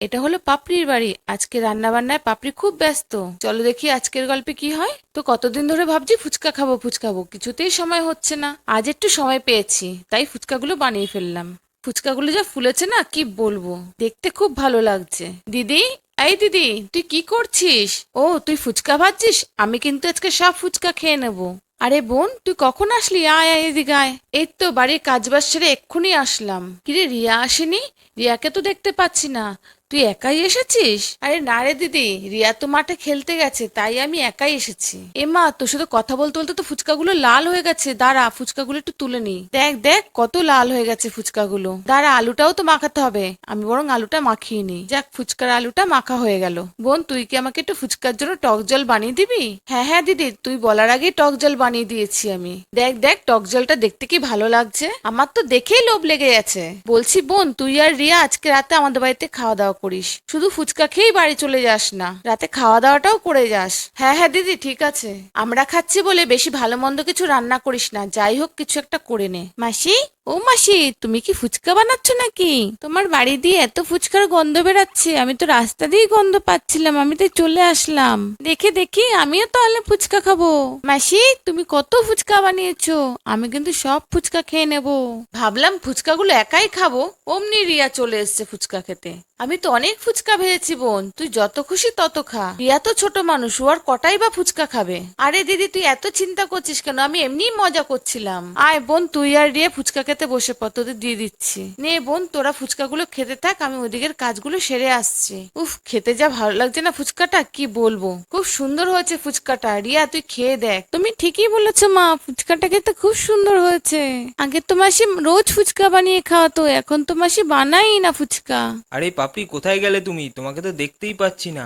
এটা হলো পাপড়ির বাড়ি। আজকে রান্না বান্নায় পাপড়ি খুব ব্যস্ত। চলো দেখি আজকের গল্পে কি হয়। তো কতদিন ধরে ভাবছি ফুচকা খাব, ফুচকাবো। কিছুতেই সময় হচ্ছে না। আজ একটু সময় পেয়েছি, তাই ফুচকাগুলো বানিয়ে ফেললাম। ফুচকাগুলো যা ফুলেছে না, কি বলব? দেখতে খুব ভালো লাগছে। দিদি? এই দিদি, তুই কি করছিস? ও, তুই ফুচকা ভাজছিস? আমি কিন্তু আজকে সব ফুচকা খেয়ে নেব। আরে বোন, তুই কখন আসলি? আয় আয় এদিকে আয়। এই তো বাড়ির কাজবাজ সেরে এক্ষুনি আসলাম। কিরে, রিয়া আসেনি? রিয়াকে তো দেখতে পাচ্ছি না। তুই একাই এসেছিস? আরে না রে দিদি, রিয়া তো মাঠে খেলতে গেছে, তাই আমি একাই এসেছি। এ মা, তোর সাথে কথা বলতে বলতে তো ফুচকাগুলো লাল হয়ে গেছে। দাঁড়া, ফুচকাগুলো একটু তুলে নি। দেখ দেখ, কত লাল হয়ে গেছে ফুচকাগুলো। দাঁড়া, আলুটাও তো মাখাতে হবে। আমি বরং আলুটা মাখিয়ে নি। যাক, ফুচকার আলুটা মাখা হয়ে গেল। বোন, তুই কি আমাকে একটু ফুচকার জন্য টক জল বানিয়ে দিবি? হ্যাঁ হ্যাঁ দিদি, তুই বলার আগেই টক জল বানিয়ে দিয়েছি আমি। দেখ দেখ, টক জলটা দেখতে কি ভালো লাগছে? আমার তো দেখেই লোভ লেগে গেছে। বলছি, বোন, তুই আর রিয়া আজকে রাতে আমাদের বাড়িতে খাওয়া দাওয়া করিস। শুধু ফুচকা খেয়েই বাড়ি চলে যাস না। রাতে খাওয়া দাওয়াটাও করে যাস। হ্যাঁ হ্যাঁ দিদি, ঠিক আছে। আমরা খাচ্ছি বলে বেশি ভালো মন্দ কিছু রান্না করিস না। যাই হোক, কিছু একটা করে নে। মাসি? ও মাসি, তুমি কি ফুচকা বানাচ্ছ নাকি? তোমার বাড়ি দিয়ে এত ফুচকার গন্ধ বেরাচ্ছে। আমি তো রাস্তা দিয়ে গন্ধ পাচ্ছিলাম। আমি তো চলে আসলাম। দেখে দেখি, আমিও তাহলে ফুচকা খাব। মাসি, তুমি কত ফুচকা বানিয়েছো? আমি কিন্তু সব ফুচকা খেয়ে নেব। ভাবলাম ফুচকাগুলো একাই খাব। অমনি রিয়া চলে এসছে ফুচকা খেতে। আমি তো অনেক ফুচকা ভেজেছি বোন। তুই যত খুশি তত খা। রিয়া তো ছোট মানুষ, ও আর কটাই বা ফুচকা খাবে? আরে দিদি, তুই এত চিন্তা করছিস কেন? আমি এমনি মজা করছিলাম। আয় বোন, তুই আর রিয়া ফুচকা খেতে বসে পর তোদের দিয়ে দিচ্ছি। নে বোন, তোরা ফুচকাগুলো খেতে থাক, আমি ওদিকের কাজগুলো সেরে আসছি। উফ, খেতে যা ভালো লাগছে না ফুচকাটা, কি বলব? খুব সুন্দর হয়েছে ফুচকাটা। রিয়া, তুই খেয়ে দেখ। তুমি ঠিকই বলেছ মা, ফুচকাটা খেতে খুব সুন্দর হয়েছে। আগে তো মাসি রোজ ফুচকা বানিয়ে খাওয়াতো, এখন তো মাসি বানাই না ফুচকা। আরে পাপড়ি কোথায় গেলে তুমি? তোমাকে তো দেখতেই পাচ্ছি না।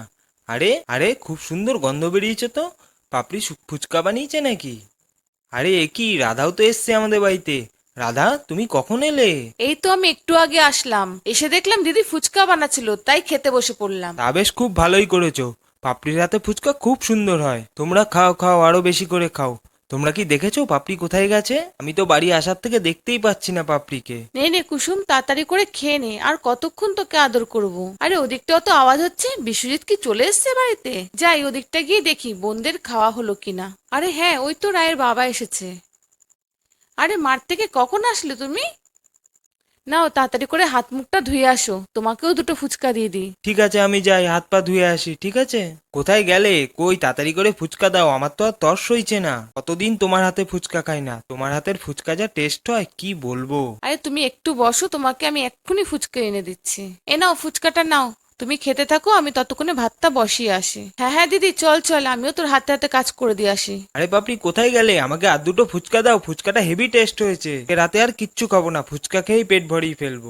আরে আরে খুব সুন্দর গন্ধ বেরিয়েছে তো। পাপড়ি ফুচকা বানিয়েছে নাকি? আরে এ কি? রাধাও তো এসছে আমাদের বাড়িতে। রাধা তুমি কখন এলে? এই তো আমি একটু আগে আসলাম। এসে দেখলাম দিদি ফুচকা বানাচ্ছিল তাই খেতে বসে পড়লাম। তা বেশ খুব ভালোই করেছ। পাপড়ির হাতে ফুচকা খুব সুন্দর হয়। তোমরা খাও খাও আরও বেশি করে খাও। তোমরা কি দেখেছ পাপড়ি কোথায় গেছে? আমি তো বাড়ি আসার থেকে দেখতেই পাচ্ছি না পাপড়িকে। নে নে, কুসুম, তাড়াতাড়ি করে খেয়ে নে, আর কতক্ষণ তোকে আদর করব? আরে ওদিকটাও তো আওয়াজ হচ্ছে। বিশ্বজিৎ কি চলে এসছে বাড়িতে? যাই, ওদিকটা গিয়ে দেখি, বোনদের খাওয়া হলো কিনা। আরে হ্যাঁ ওই তো রায়ের বাবা এসেছে। আরে মার থেকে কখন আসলে তুমি? নাও তাড়াতাড়ি করে হাত মুখটা ধুয়ে আসো। তোমাকেও দুটো ফুচকা দিয়ে দিই। ঠিক আছে আমি যাই হাত পা ধুয়ে আসি ঠিক আছে? কোথায় গেলে? কই তাড়াতাড়ি করে ফুচকা দাও আমার তো আর তর সইছে না। কতদিন তোমার হাতে ফুচকা খাই না? তোমার হাতের ফুচকা যা টেস্ট হয় কি বলব? আরে তুমি একটু বসো তোমাকে আমি এক্ষুনি ফুচকা এনে দিচ্ছি। এ নাও ফুচকাটা নাও। তুমি খেতে থাকো, আমি ততক্ষণে ভাতটা বসিয়ে আসি। হ্যাঁ হ্যাঁ দিদি, চল চল, আমিও তোর হাতে হাতে কাজ করে দিয়ে আসি। আরে বাপরি, কোথায় গেলে? আমাকে আর দুটো ফুচকা দাও, ফুচকাটা হেভি টেস্ট হয়েছে। রাতে আর কিচ্ছু খাব না, ফুচকা খেয়েই পেট ভরিয়ে ফেলব।